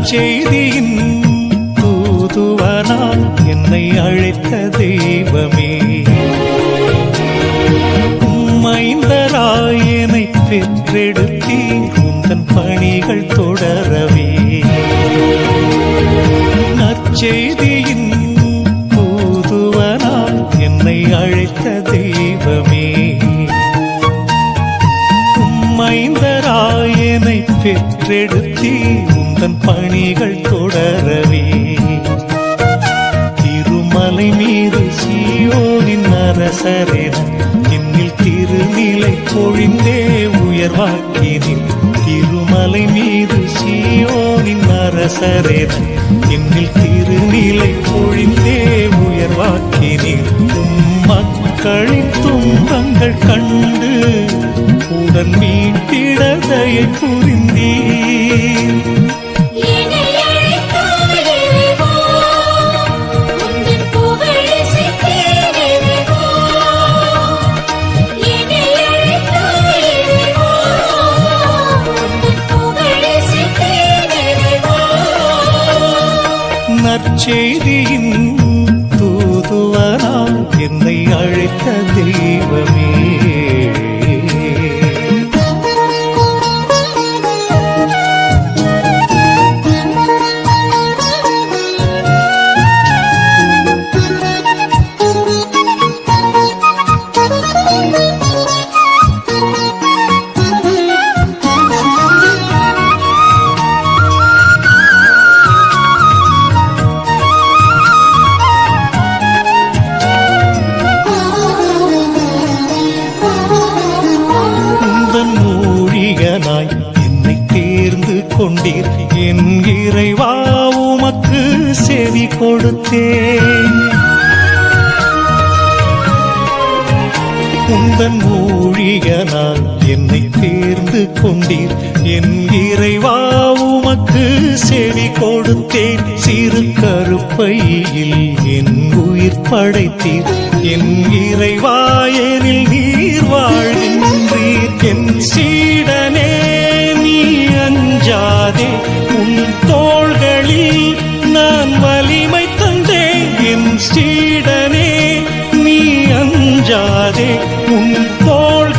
நற்செய்தியின் தூதுவனால் என்னை அழைத்த தெய்வமே. மைந்தராயனை பெற்றெடுத்தீர். உந்தன் பணிகள் தொடரவே. நற்செய்தி பெற்றெடுத்தி உந்தன் பணிகள் தொடரவே. திருமலை மீது சீயோனின் அரசரென என்னில் திருநிலை பொழிந்தே உயர்வாக்கினில் திருமலை மீது சீயோனின் அரசரென என்னில் திருநிலை பொழிந்தே உயர்வாக்கினில் மக்களின் துன்பங்கள் கண்டு உடன் மீட்டிடதையை புரி நற்செய்தியின் தூதுவரால் என்னை அழைத்த தெய்வமே. கொண்டீர். என் இறைவா உமக்கு செவி கொடுத்தேன். உந்தன் ஊழியனால் என்னை தேர்ந்து கொண்டீர். என் இறைவா உமக்கு செவி கொடுத்தேன். சிறு கருப்பையில் என் உயிர் படைத்தீர். என் இறைவாயனில் நீர் வாழ்கின்றீர். என் சீடனே un toro.